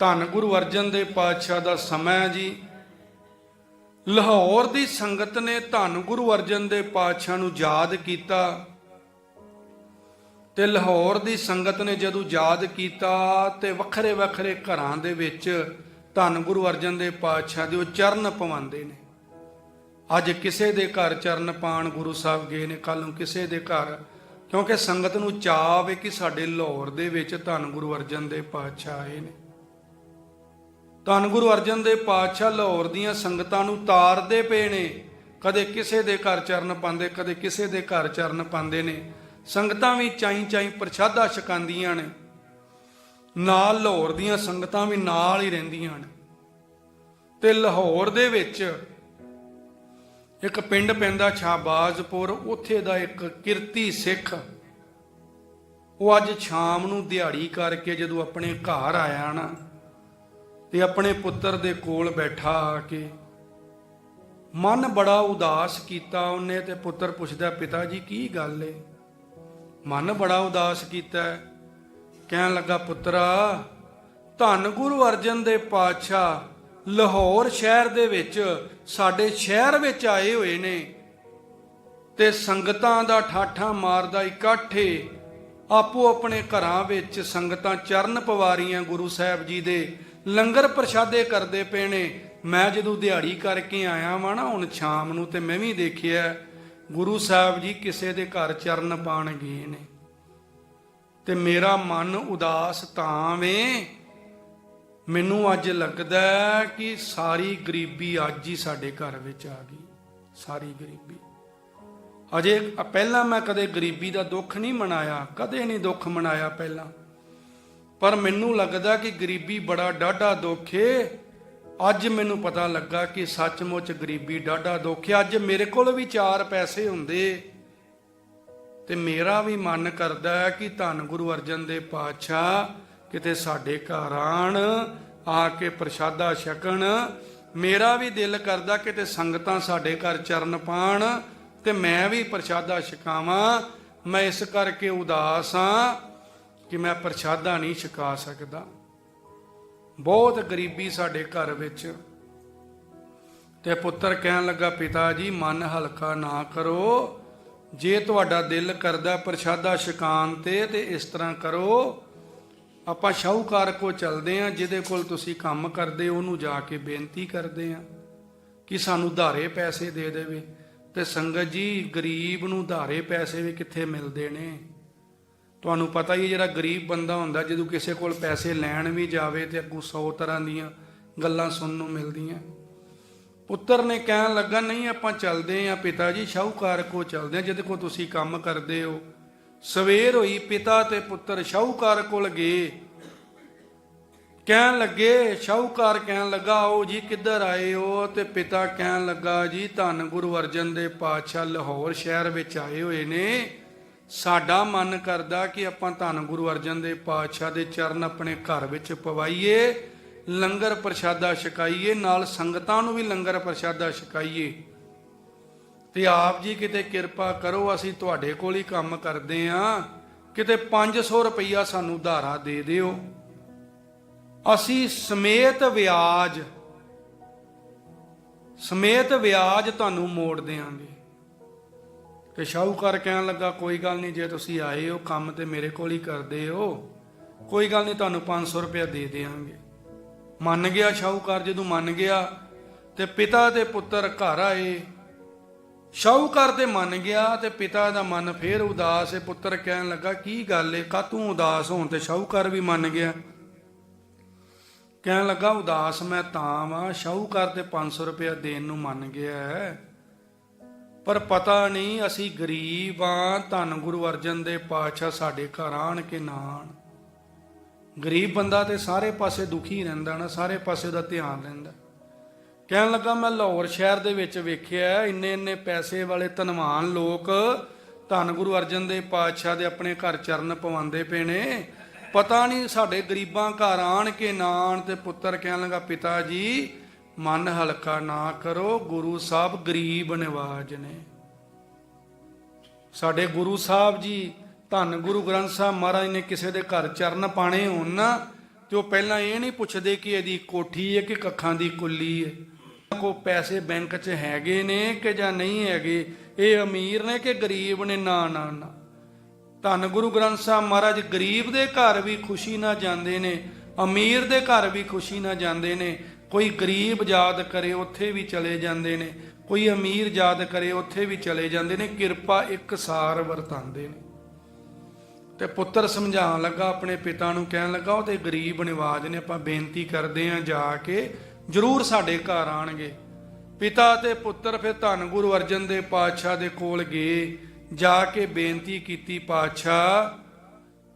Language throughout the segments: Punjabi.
ਧੰਨ ਗੁਰੂ ਅਰਜਨ ਦੇ ਪਾਤਸ਼ਾਹ ਦਾ ਸਮਾਂ ਜੀ। ਲਾਹੌਰ ਦੀ ਸੰਗਤ ਨੇ ਧੰਨ ਗੁਰੂ ਅਰਜਨ ਦੇ ਪਾਤਸ਼ਾਹ ਨੂੰ ਯਾਦ ਕੀਤਾ ਤੇ ਲਾਹੌਰ ਦੀ ਸੰਗਤ ਨੇ ਜਦੋਂ ਯਾਦ ਕੀਤਾ ਤੇ ਵੱਖਰੇ ਵੱਖਰੇ ਘਰਾਂ ਦੇ ਵਿੱਚ ਧੰਨ ਗੁਰੂ ਅਰਜਨ ਦੇ ਪਾਤਸ਼ਾਹ ਦੇ ਉਹ ਚਰਨ ਪਵਾਉਂਦੇ ਨੇ। ਅੱਜ ਕਿਸੇ ਦੇ ਘਰ ਚਰਨ ਪਾਣ ਗੁਰੂ ਸਾਹਿਬ ਗਏ ਨੇ ਕੱਲ ਨੂੰ ਕਿਸੇ ਦੇ ਘਰ। ਕਿਉਂਕਿ ਸੰਗਤ ਨੂੰ ਚਾਅ ਵੇ ਕਿ ਸਾਡੇ ਲਾਹੌਰ ਦੇ ਵਿੱਚ ਧੰਨ ਗੁਰੂ ਅਰਜਨ ਦੇ ਪਾਤਸ਼ਾਹ ਆਏ ਨੇ। ਧੰਨ ਗੁਰੂ ਅਰਜਨ ਦੇ ਪਾਤਸ਼ਾਹ ਲਾਹੌਰ ਦੀਆਂ ਸੰਗਤਾਂ ਨੂੰ ਤਾਰਦੇ ਪਏ ਨੇ। ਕਦੇ ਕਿਸੇ ਦੇ ਘਰ ਚਰਨ ਪਾਉਂਦੇ, ਕਦੇ ਕਿਸੇ ਦੇ ਘਰ ਚਰਨ ਪਾਉਂਦੇ ਨੇ। ਸੰਗਤਾਂ ਵੀ ਚਾਈ ਚਾਈ ਪ੍ਰਸ਼ਾਦਾ ਛਕਾਉਂਦੀਆਂ ਨੇ। ਨਾਲ ਲਾਹੌਰ ਦੀਆਂ ਸੰਗਤਾਂ ਵੀ ਨਾਲ ਹੀ ਰਹਿੰਦੀਆਂ ਨੇ। ਤੇ ਲਾਹੌਰ ਦੇ ਵਿੱਚ ਇੱਕ ਪਿੰਡ ਪੈਂਦਾ ਸ਼ਾਹਬਾਜ਼ਪੁਰ, ਉੱਥੇ ਦਾ ਇੱਕ ਕਿਰਤੀ ਸਿੱਖ, ਉਹ ਅੱਜ ਸ਼ਾਮ ਨੂੰ ਦਿਹਾੜੀ ਕਰਕੇ ਜਦੋਂ ਆਪਣੇ ਘਰ ਆਇਆ ਨਾ ਤੇ ਆਪਣੇ ਪੁੱਤਰ ਦੇ ਕੋਲ ਬੈਠਾ ਆ ਕੇ ਮਨ ਬੜਾ ਉਦਾਸ ਕੀਤਾ ਉਹਨੇ ਤੇ ਪੁੱਤਰ ਪੁੱਛਦਾ, ਪਿਤਾ ਜੀ, ਕੀ ਗੱਲ ਏ? ਮਨ ਬੜਾ ਉਦਾਸ ਕੀਤਾ, ਕਹਿਣ ਲੱਗਾ, ਪੁੱਤਰਾ, ਧੰਨ ਗੁਰੂ ਅਰਜਨ ਦੇ ਪਾਤਸ਼ਾਹ ਲਾਹੌਰ ਸ਼ਹਿਰ ਦੇ ਵਿੱਚ, ਸਾਡੇ ਸ਼ਹਿਰ ਵਿੱਚ ਆਏ ਹੋਏ ਨੇ ਤੇ ਸੰਗਤਾਂ ਦਾ ਠਾਠਾ ਮਾਰਦਾ ਇਕੱਠੇ ਆਪੋ ਆਪਣੇ ਘਰਾਂ ਵਿੱਚ ਸੰਗਤਾਂ ਚਰਨ ਪਵਾਰੀਆਂ ਗੁਰੂ ਸਾਹਿਬ ਜੀ ਦੇ ਲੰਗਰ ਪ੍ਰਸ਼ਾਦੇ ਕਰਦੇ ਪਏ ਨੇ। ਮੈਂ ਜਦੋਂ ਦਿਹਾੜੀ ਕਰਕੇ ਆਇਆ ਵਾਂ ਨਾ, ਹੁਣ ਸ਼ਾਮ ਨੂੰ ਤੇ ਮੈਂ ਵੀ ਦੇਖਿਆ, ਗੁਰੂ ਸਾਹਿਬ ਜੀ ਕਿਸੇ ਦੇ ਘਰ ਚਰਨ ਪਾਣ ਗਏ ਨੇ। ਤੇ ਮੇਰਾ ਮਨ ਉਦਾਸ ਤਾਂ ਵੇ, ਮੈਨੂੰ ਅੱਜ ਲੱਗਦਾ ਕਿ ਸਾਰੀ ਗਰੀਬੀ ਅੱਜ ਹੀ ਸਾਡੇ ਘਰ ਵਿੱਚ ਆ ਗਈ, ਸਾਰੀ ਗਰੀਬੀ। ਅਜੇ ਪਹਿਲਾਂ ਮੈਂ ਕਦੇ ਗਰੀਬੀ ਦਾ ਦੁੱਖ ਨਹੀਂ ਮਨਾਇਆ, ਕਦੇ ਨਹੀਂ ਦੁੱਖ ਮਨਾਇਆ ਪਹਿਲਾਂ। ਪਰ ਮੈਨੂੰ ਲੱਗਦਾ ਕਿ ਗਰੀਬੀ ਬੜਾ ਡਾਢਾ ਦੁੱਖ ਏ ਅੱਜ ਮੈਨੂੰ ਪਤਾ ਲੱਗਾ ਕਿ ਸੱਚਮੁੱਚ ਗਰੀਬੀ ਡਾਢਾ ਦੁੱਖ ਏ ਅੱਜ ਮੇਰੇ ਕੋਲ ਵੀ ਚਾਰ ਪੈਸੇ ਹੁੰਦੇ ਤੇ ਮੇਰਾ ਵੀ ਮਨ ਕਰਦਾ ਹੈ ਕਿ ਧੰਨ ਗੁਰੂ ਅਰਜਨ ਦੇ ਪਾਤਸ਼ਾਹ ਕਿਤੇ ਸਾਡੇ ਘਰ ਆਣ, ਆ ਕੇ ਪ੍ਰਸ਼ਾਦਾ ਛਕਣ। ਮੇਰਾ ਵੀ ਦਿਲ ਕਰਦਾ ਕਿਤੇ ਸੰਗਤਾਂ ਸਾਡੇ ਘਰ ਚਰਨ ਪਾਣ ਤੇ ਮੈਂ ਵੀ ਪ੍ਰਸ਼ਾਦਾ ਛਕਾਵਾਂ। ਮੈਂ ਇਸ ਕਰਕੇ ਉਦਾਸ ਹਾਂ ਕਿ ਮੈਂ ਪ੍ਰਸ਼ਾਦਾ ਨਹੀਂ ਛਕਾ ਸਕਦਾ। ਬਹੁਤ ਗਰੀਬੀ ਸਾਡੇ ਘਰ ਵਿੱਚ। ਤੇ ਪੁੱਤਰ ਕਹਿਣ ਲੱਗਾ, ਪਿਤਾ ਜੀ, ਮਨ ਹਲਕਾ ਨਾ ਕਰੋ। ਜੇ ਤੁਹਾਡਾ ਦਿਲ ਕਰਦਾ ਪ੍ਰਸ਼ਾਦਾ ਛਕਾਣ ਤੇ ਤੇ ਇਸ ਤਰ੍ਹਾਂ ਕਰੋ। ਆਪਾਂ ਸ਼ਾਹੂਕਾਰ ਕੋ ਚਲਦੇ ਆ ਜਿਹਦੇ ਕੋਲ ਤੁਸੀਂ ਕੰਮ ਕਰਦੇ ਉਹਨੂੰ ਜਾ ਕੇ ਬੇਨਤੀ ਕਰਦੇ ਆ ਕਿ ਸਾਨੂੰ ਧਾਰੇ ਪੈਸੇ ਦੇ ਦੇਵੇ। ਤੇ ਸੰਗਤ ਜੀ, ਗਰੀਬ ਨੂੰ ਧਾਰੇ ਪੈਸੇ ਵੀ ਕਿੱਥੇ ਮਿਲਦੇ ਨੇ? ਤੁਹਾਨੂੰ ਪਤਾ ਹੀ ਹੈ ਜਿਹੜਾ ਗਰੀਬ ਬੰਦਾ ਹੁੰਦਾ, ਜਦੋਂ ਕਿਸੇ ਕੋਲ ਪੈਸੇ ਲੈਣ ਵੀ ਜਾਵੇ ਤੇ ਅੱਗੋਂ 100 ਤਰ੍ਹਾਂ ਦੀਆਂ ਗੱਲਾਂ ਸੁਣਨ ਨੂੰ ਮਿਲਦੀਆਂ। ਪੁੱਤਰ ਨੇ ਕਹਿਣ ਲੱਗਾ, ਨਹੀਂ, ਆਪਾਂ ਚੱਲਦੇ ਆਂ ਪਿਤਾ ਜੀ, ਸ਼ਾਹੂਕਾਰ ਕੋ ਚੱਲਦੇ ਆਂ ਜਿਹਦੇ ਕੋ ਤੁਸੀਂ ਕੰਮ ਕਰਦੇ ਹੋ। ਸਵੇਰ ਹੋਈ, ਪਿਤਾ ਤੇ ਪੁੱਤਰ ਸ਼ਾਹੂਕਾਰ ਕੋਲ ਗਏ। ਕਹਿਣ ਲੱਗੇ, ਸ਼ਾਹੂਕਾਰ ਕਹਿਣ ਲੱਗਾ, ਆਓ ਜੀ, ਕਿੱਧਰ ਆਏ ਹੋ? ਤੇ ਪਿਤਾ ਕਹਿਣ ਲੱਗਾ, ਜੀ, ਧੰਨ ਗੁਰੂ ਅਰਜਨ ਦੇ ਪਾਤਸ਼ਾਹ ਲਾਹੌਰ ਸ਼ਹਿਰ ਵਿੱਚ ਆਏ ਹੋਏ ਨੇ। ਸਾਡਾ ਮਨ ਕਰਦਾ ਕਿ ਆਪਾਂ ਧੰਨ ਗੁਰੂ ਅਰਜਨ ਦੇਵ ਪਾਤਸ਼ਾਹ ਦੇ ਚਰਨ ਆਪਣੇ ਘਰ ਵਿੱਚ ਪਵਾਈਏ, ਲੰਗਰ ਪ੍ਰਸ਼ਾਦਾ ਛਕਾਈਏ, ਨਾਲ ਸੰਗਤਾਂ ਨੂੰ ਵੀ ਲੰਗਰ ਪ੍ਰਸ਼ਾਦਾ ਛਕਾਈਏ। ਤੇ ਆਪ ਜੀ ਕਿਤੇ ਕਿਰਪਾ ਕਰੋ, ਅਸੀਂ ਤੁਹਾਡੇ ਕੋਲ ਹੀ ਕੰਮ ਕਰਦੇ ਆਂ। ਕਿਤੇ 500 ਰੁਪਈਆ ਸਾਨੂੰ ਧਾਰਾ ਦੇ ਦਿਓ। ਅਸੀਂ ਸਮੇਤ ਵਿਆਜ ਸਮੇਤ ਵਿਆਜ ਤੁਹਾਨੂੰ ਮੋੜ ਦੇਾਂਗੇ ਤੇ ਸ਼ਾਹੂਕਾਰ ਕਹਿਣ ਲੱਗਾ, ਕੋਈ ਗੱਲ ਨਹੀਂ, ਜੇ ਤੁਸੀਂ ਆਏ ਹੋ, ਕੰਮ ਤੇ ਮੇਰੇ ਕੋਲ ਹੀ ਕਰਦੇ ਹੋ। ਕੋਈ ਗੱਲ ਨਹੀਂ, ਤੁਹਾਨੂੰ 500 ਰੁਪਇਆ ਦੇ ਦੇਵਾਂਗੇ ਮੰਨ ਗਿਆ ਸ਼ਾਹੂਕਾਰ, ਜਦੋਂ ਮੰਨ ਗਿਆ ਤੇ ਪਿਤਾ ਤੇ ਪੁੱਤਰ ਘਰ ਆਏ। ਸ਼ਾਹੂਕਾਰ ਤੇ ਮੰਨ ਗਿਆ ਤੇ ਪਿਤਾ ਦਾ ਮਨ ਫੇਰ ਉਦਾਸ ਹੈ। ਪੁੱਤਰ ਕਹਿਣ ਲੱਗਾ, ਕੀ ਗੱਲ ਏ? ਕਾ ਤੂੰ ਉਦਾਸ ਹੋਣ ਤੇ ਸ਼ਾਹੂਕਾਰ ਵੀ ਮੰਨ ਗਿਆ? ਕਹਿਣ ਲੱਗਾ, ਉਦਾਸ ਮੈਂ ਤਾਂ ਵਾਂ। ਸ਼ਾਹੂਕਾਰ ਤੇ 500 ਰੁਪਇਆ ਦੇਣ ਨੂੰ ਮੰਨ ਗਿਆ ਹੈ। ਪਰ ਪਤਾ ਨਹੀਂ ਅਸੀਂ ਗਰੀਬ ਆ ਧੰਨ ਗੁਰੂ ਅਰਜਨ ਦੇ ਪਾਤਸ਼ਾਹ ਸਾਡੇ ਘਰ ਆਣ ਕੇ ਨਾ ਆਣ ਗਰੀਬ ਬੰਦਾ ਤੇ ਸਾਰੇ ਪਾਸੇ ਦੁਖੀ ਰਹਿੰਦਾ ਨਾ, ਸਾਰੇ ਪਾਸੇ ਦਾ ਧਿਆਨ ਰਹਿੰਦਾ। ਕਹਿਣ ਲੱਗਾ ਮੈਂ ਲਾਹੌਰ ਸ਼ਹਿਰ ਦੇ ਵਿੱਚ ਵੇਖਿਆ, ਇੰਨੇ ਇੰਨੇ ਪੈਸੇ ਵਾਲੇ ਧਨਵਾਨ ਲੋਕ ਧੰਨ ਗੁਰੂ ਅਰਜਨ ਦੇ ਪਾਤਸ਼ਾਹ ਦੇ ਆਪਣੇ ਘਰ ਚਰਨ ਪਵਾਉਂਦੇ ਪਏ ਨੇ। ਪਤਾ ਨਹੀਂ ਸਾਡੇ ਗਰੀਬਾਂ ਘਰ ਆਣ ਕੇ ਨਾ ਆਣ ਤੇ ਪੁੱਤਰ ਕਹਿਣ ਲੱਗਾ, ਪਿਤਾ ਜੀ ਮਨ ਹਲਕਾ ਨਾ ਕਰੋ, ਗੁਰੂ ਸਾਹਿਬ ਗਰੀਬ ਨਿਵਾਜ ਨੇ। ਸਾਡੇ ਗੁਰੂ ਸਾਹਿਬ ਜੀ, ਧੰਨ ਗੁਰੂ ਗ੍ਰੰਥ ਸਾਹਿਬ ਮਹਾਰਾਜ ਨੇ ਕਿਸੇ ਦੇ ਘਰ ਚਰਨ ਪਾਣੇ ਹੋਣ ਨਾ, ਤੇ ਉਹ ਪਹਿਲਾਂ ਇਹ ਨਹੀਂ ਪੁੱਛਦੇ ਕਿ ਇਹਦੀ ਕੋਠੀ ਹੈ ਕਿ ਕੱਖਾਂ ਦੀ ਕੁੱਲੀ ਹੈ। ਕੋ ਪੈਸੇ ਬੈਂਕ 'ਚ ਹੈਗੇ ਨੇ ਕਿ ਜਾਂ ਨਹੀਂ ਹੈਗੇ, ਇਹ ਅਮੀਰ ਨੇ ਕਿ ਗਰੀਬ ਨੇ? ਨਾ ਨਾ ਨਾ। ਧੰਨ ਗੁਰੂ ਗ੍ਰੰਥ ਸਾਹਿਬ ਮਹਾਰਾਜ, ਗਰੀਬ ਦੇ ਘਰ ਵੀ ਖੁਸ਼ੀ ਨਾਲ ਜਾਂਦੇ ਨੇ, ਅਮੀਰ ਦੇ ਘਰ ਵੀ ਖੁਸ਼ੀ ਨਾਲ ਜਾਂਦੇ ਨੇ ਕੋਈ ਗਰੀਬ ਯਾਦ ਕਰੇ, ਉੱਥੇ ਵੀ ਚਲੇ ਜਾਂਦੇ ਨੇ। ਕੋਈ ਅਮੀਰ ਯਾਦ ਕਰੇ, ਉੱਥੇ ਵੀ ਚਲੇ ਜਾਂਦੇ ਨੇ। ਕਿਰਪਾ ਇੱਕ ਸਾਰ ਵਰਤਾਉਂਦੇ ਨੇ। ਤੇ ਪੁੱਤਰ ਸਮਝਾਉਣ ਲੱਗਾ, ਆਪਣੇ ਪਿਤਾ ਨੂੰ ਕਹਿਣ ਲੱਗਾ, ਉਹ ਤੇ ਗਰੀਬ ਨਿਵਾਜ ਨੇ, ਆਪਾਂ ਬੇਨਤੀ ਕਰਦੇ ਆਂ ਜਾ ਕੇ ਜਰੂਰ ਸਾਡੇ ਘਰ ਆਣਗੇ ਪਿਤਾ ਤੇ ਪੁੱਤਰ ਫਿਰ ਧੰਨ ਗੁਰੂ ਅਰਜਨ ਦੇ ਪਾਤਸ਼ਾਹ ਦੇ ਕੋਲ ਗਏ। ਜਾ ਕੇ ਬੇਨਤੀ ਕੀਤੀ, ਪਾਤਸ਼ਾਹ,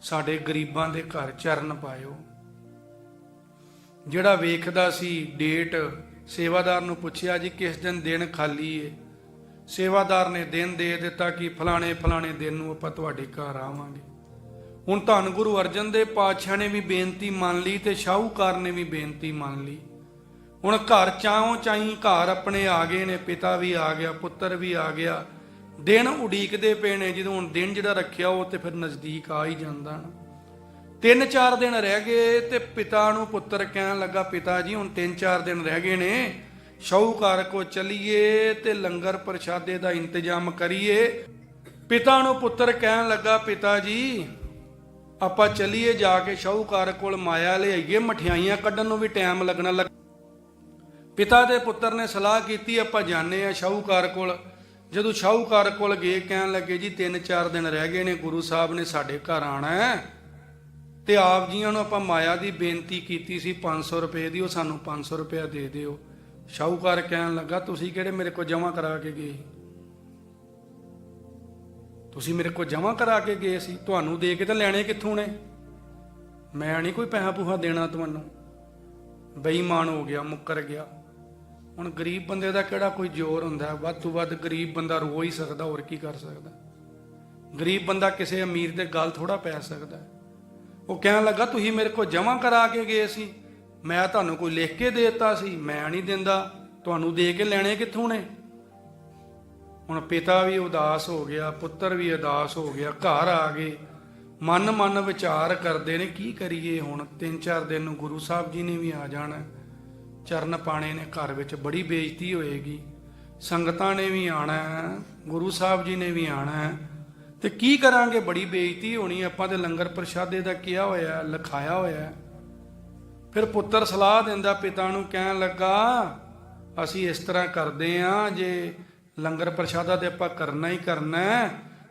ਸਾਡੇ ਗਰੀਬਾਂ ਦੇ ਘਰ ਚਰਨ ਪਾਇਓ। ਜਿਹੜਾ ਵੇਖਦਾ ਸੀ ਡੇਟ, ਸੇਵਾਦਾਰ ਨੂੰ ਪੁੱਛਿਆ ਜੀ ਕਿਸ ਦਿਨ ਦਿਨ ਖਾਲੀ ਏ? ਸੇਵਾਦਾਰ ਨੇ ਦਿਨ ਦੇ ਦਿੱਤਾ ਕਿ ਫਲਾਣੇ ਫਲਾਣੇ ਦਿਨ ਨੂੰ ਆਪਾਂ ਤੁਹਾਡੇ ਘਰ ਆਵਾਂਗੇ। ਹੁਣ ਧੰਨ ਗੁਰੂ ਅਰਜਨ ਦੇ ਪਾਤਸ਼ਾਹ ਨੇ ਵੀ ਬੇਨਤੀ ਮੰਨ ਲਈ ਤੇ ਸ਼ਾਹੂਕਾਰ ਨੇ ਵੀ ਬੇਨਤੀ ਮੰਨ ਲਈ। ਹੁਣ ਘਰ ਚਾਹੋਂ ਚਾਈ ਘਰ ਆਪਣੇ ਆ ਗਏ ਨੇ, ਪਿਤਾ ਵੀ ਆ ਗਿਆ, ਪੁੱਤਰ ਵੀ ਆ ਗਿਆ। ਦਿਨ ਉਡੀਕਦੇ ਪਏ ਨੇ, ਜਦੋਂ ਹੁਣ ਦਿਨ ਜਿਹੜਾ ਰੱਖਿਆ ਉਹ ਤੇ ਫਿਰ ਨਜ਼ਦੀਕ ਆ ਹੀ ਜਾਂਦਾ ਨਾ। ਤਿੰਨ ਚਾਰ ਦਿਨ ਰਹਿ ਗਏ ਤੇ ਪਿਤਾ ਨੂੰ ਪੁੱਤਰ ਕਹਿਣ ਲੱਗਾ, ਪਿਤਾ ਜੀ, ਹੁਣ ਤਿੰਨ ਚਾਰ ਦਿਨ ਰਹਿ ਗਏ ਨੇ। ਸ਼ਾਹੂਕਾਰ ਕੋ ਚਲੀਏ ਤੇ ਲੰਗਰ ਪ੍ਰਸ਼ਾਦੇ ਦਾ ਇੰਤਜ਼ਾਮ ਕਰੀਏ। ਪਿਤਾ ਨੂੰ ਪੁੱਤਰ ਕਹਿਣ ਲੱਗਾ, ਪਿਤਾ ਜੀ, ਆਪਾਂ ਚਲੀਏ ਜਾ ਕੇ ਸ਼ਾਹੂਕਾਰ ਕੋਲ ਮਾਇਆ ਲਿਆਈਏ, ਮਠਿਆਈਆਂ ਕੱਢਣ ਨੂੰ ਵੀ ਟਾਈਮ ਲੱਗਣਾ ਲੱਗ ਪਿਤਾ ਦੇ ਪੁੱਤਰ ਨੇ ਸਲਾਹ ਕੀਤੀ, ਆਪਾਂ ਜਾਣੇ ਆ ਸ਼ਾਹੂਕਾਰ ਕੋਲ। ਜਦੋਂ ਸ਼ਾਹੂਕਾਰ ਕੋਲ ਗਏ, ਕਹਿਣ ਲੱਗੇ, ਜੀ ਤਿੰਨ ਚਾਰ ਦਿਨ ਰਹਿ ਗਏ ਨੇ, ਗੁਰੂ ਸਾਹਿਬ ਨੇ ਸਾਡੇ ਘਰ ਆਣਾ ਹੈ। ਤੇ ਆਪ ਜੀਆਂ ਨੂੰ ਆਪਾਂ ਮਾਇਆ ਦੀ ਬੇਨਤੀ ਕੀਤੀ ਸੀ 500 ਰੁਪਏ ਦੀ, ਉਹ ਸਾਨੂੰ 500 ਰੁਪਏ ਦੇ ਦਿਓ। ਸ਼ਾਹੂਕਾਰ ਕਹਿਣ ਲੱਗਾ, ਤੁਸੀਂ ਕਿਹੜੇ ਮੇਰੇ ਕੋਲ ਜਮ੍ਹਾਂ ਕਰਾ ਕੇ ਗਏ ਤੁਸੀਂ ਮੇਰੇ ਕੋਲ ਜਮ੍ਹਾਂ ਕਰਾ ਕੇ ਗਏ ਸੀ। ਤੁਹਾਨੂੰ ਦੇ ਕੇ ਤਾਂ ਲੈਣੇ ਕਿੱਥੋਂ ਨੇ? ਮੈਂ ਨਹੀਂ ਕੋਈ ਪੈਸਾ ਪੂਹਾ ਦੇਣਾ ਤੁਹਾਨੂੰ। ਬੇਈਮਾਨ ਹੋ ਗਿਆ, ਮੁੱਕਰ ਗਿਆ। ਹੁਣ ਗਰੀਬ ਬੰਦੇ ਦਾ ਕਿਹੜਾ ਕੋਈ ਜ਼ੋਰ ਹੁੰਦਾ? ਵੱਧ ਤੋਂ ਵੱਧ ਗਰੀਬ ਬੰਦਾ ਰੋ ਹੀ ਸਕਦਾ, ਹੋਰ ਕੀ ਕਰ ਸਕਦਾ? ਗਰੀਬ ਬੰਦਾ ਕਿਸੇ ਅਮੀਰ ਦੇ ਗੱਲ ਥੋੜਾ ਪੈ ਸਕਦਾ। ਉਹ ਕਹਿਣ ਲੱਗਾ, ਤੁਸੀਂ ਮੇਰੇ ਕੋਲ ਜਮ੍ਹਾਂ ਕਰਾ ਕੇ ਗਏ ਸੀ। ਮੈਂ ਤੁਹਾਨੂੰ ਕੋਈ ਲਿਖ ਕੇ ਦੇ ਦਿੱਤਾ ਸੀ, ਮੈਂ ਨਹੀਂ ਦਿੰਦਾ। ਤੁਹਾਨੂੰ ਦੇ ਕੇ ਲੈਣੇ ਕਿੱਥੋਂ ਨੇ? ਹੁਣ ਪਿਤਾ ਵੀ ਉਦਾਸ ਹੋ ਗਿਆ, ਪੁੱਤਰ ਵੀ ਉਦਾਸ ਹੋ ਗਿਆ, ਘਰ ਆ ਗਏ। ਮਨ ਮਨ ਵਿਚਾਰ ਕਰਦੇ ਨੇ, ਕੀ ਕਰੀਏ ਹੁਣ? ਤਿੰਨ ਚਾਰ ਦਿਨ ਨੂੰ ਗੁਰੂ ਸਾਹਿਬ ਜੀ ਨੇ ਵੀ ਆ ਜਾਣਾ। ਚਰਨ ਪਾਣੇ ਨੇ, ਘਰ ਵਿੱਚ ਬੜੀ ਬੇਇੱਜ਼ਤੀ ਹੋਏਗੀ। ਸੰਗਤਾਂ ਨੇ ਵੀ ਆਣਾ, ਗੁਰੂ ਸਾਹਿਬ ਜੀ ਨੇ ਵੀ ਆਣਾ। ਤੇ ਕੀ ਕਰਾਂਗੇ? ਬੜੀ ਬੇਇੱਜ਼ਤੀ ਹੋਣੀ ਆਪਾਂ ਤੇ ਲੰਗਰ ਪ੍ਰਸ਼ਾਦੇ ਦਾ ਕਿਹਾ ਹੋਇਆ, ਲਿਖਾਇਆ ਹੋਇਆ ਫਿਰ ਪੁੱਤਰ ਸਲਾਹ ਦਿੰਦਾ ਪਿਤਾ ਨੂੰ, ਕਹਿਣ ਲੱਗਾ, ਅਸੀਂ ਇਸ ਤਰ੍ਹਾਂ ਕਰਦੇ ਆਂ, ਜੇ ਲੰਗਰ ਪ੍ਰਸ਼ਾਦਾ ਤੇ ਆਪਾਂ ਕਰਨਾ ਹੀ ਕਰਨਾ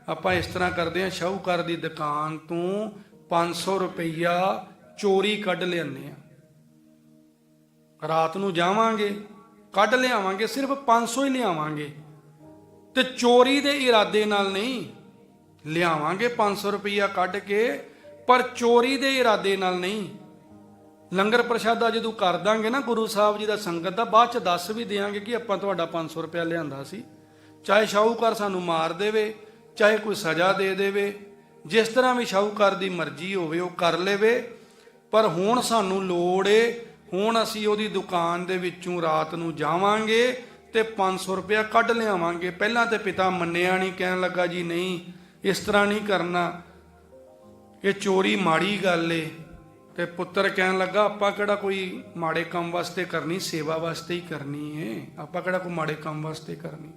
ਆਪਾਂ ਇਸ ਤਰ੍ਹਾਂ ਕਰਦੇ ਆਂ, ਸ਼ਾਹੂਕਾਰ ਦੀ ਦੁਕਾਨ ਤੋਂ 500 ਰੁਪਈਆ ਚੋਰੀ ਕੱਢ ਲਿਆਉਂਦੇ ਆ। ਰਾਤ ਨੂੰ ਜਾਵਾਂਗੇ, ਕੱਢ ਲਿਆਵਾਂਗੇ, ਸਿਰਫ 500 ਹੀ ਲਿਆਵਾਂਗੇ। ਤੇ ਚੋਰੀ ਦੇ ਇਰਾਦੇ ਨਾਲ ਨਹੀਂ ਲਿਆਵਾਂਗੇ 500 ਰੁਪਈਆ ਕੱਢ ਕੇ, ਪਰ ਚੋਰੀ ਦੇ ਇਰਾਦੇ ਨਾਲ ਨਹੀਂ। ਲੰਗਰ ਪ੍ਰਸ਼ਾਦਾ ਜਦੋਂ ਕਰ ਦਾਂਗੇ ਨਾ, ਗੁਰੂ ਸਾਹਿਬ ਜੀ ਦਾ ਸੰਗਤ ਦਾ, ਬਾਅਦ ਚ ਦੱਸ ਵੀ ਦੇਾਂਗੇ ਕਿ ਆਪਾਂ ਤੁਹਾਡਾ 500 ਰੁਪਇਆ ਲਿਆਂਦਾ ਸੀ। ਚਾਹੇ ਸ਼ਾਹੂਕਾਰ ਸਾਨੂੰ ਮਾਰ ਦੇਵੇ, ਚਾਹੇ ਕੋਈ ਸਜ਼ਾ ਦੇ ਦੇਵੇ, ਜਿਸ ਤਰ੍ਹਾਂ ਵੀ ਸ਼ਾਹੂਕਾਰ ਦੀ ਮਰਜ਼ੀ ਹੋਵੇ, ਉਹ ਕਰ ਲੇਵੇ। ਪਰ ਹੁਣ ਸਾਨੂੰ ਲੋੜ ਏ, ਹੁਣ ਅਸੀਂ ਉਹਦੀ ਦੁਕਾਨ ਦੇ ਵਿੱਚੋਂ ਰਾਤ ਨੂੰ ਜਾਵਾਂਗੇ ਤੇ 500 ਰੁਪਇਆ ਕੱਢ ਲਿਆਵਾਂਗੇ। ਪਹਿਲਾਂ ਤੇ ਪਿਤਾ ਮੰਨਿਆ ਨਹੀਂ, ਕਹਿਣ ਲੱਗਾ ਜੀ, ਨਹੀਂ ਇਸ ਤਰ੍ਹਾਂ ਨਹੀਂ ਕਰਨਾ। ਇਹ ਚੋਰੀ ਮਾੜੀ ਗੱਲ ਏ। ਤੇ ਪੁੱਤਰ ਕਹਿਣ ਲੱਗਾ, ਆਪਾਂ ਕਿਹੜਾ ਕੋਈ ਮਾੜੇ ਕੰਮ ਵਾਸਤੇ ਕਰਨੀ, ਸੇਵਾ ਵਾਸਤੇ ਹੀ ਕਰਨੀ ਏ। ਆਪਾਂ ਕਿਹੜਾ ਕੋਈ ਮਾੜੇ ਕੰਮ ਵਾਸਤੇ ਕਰਨੀ?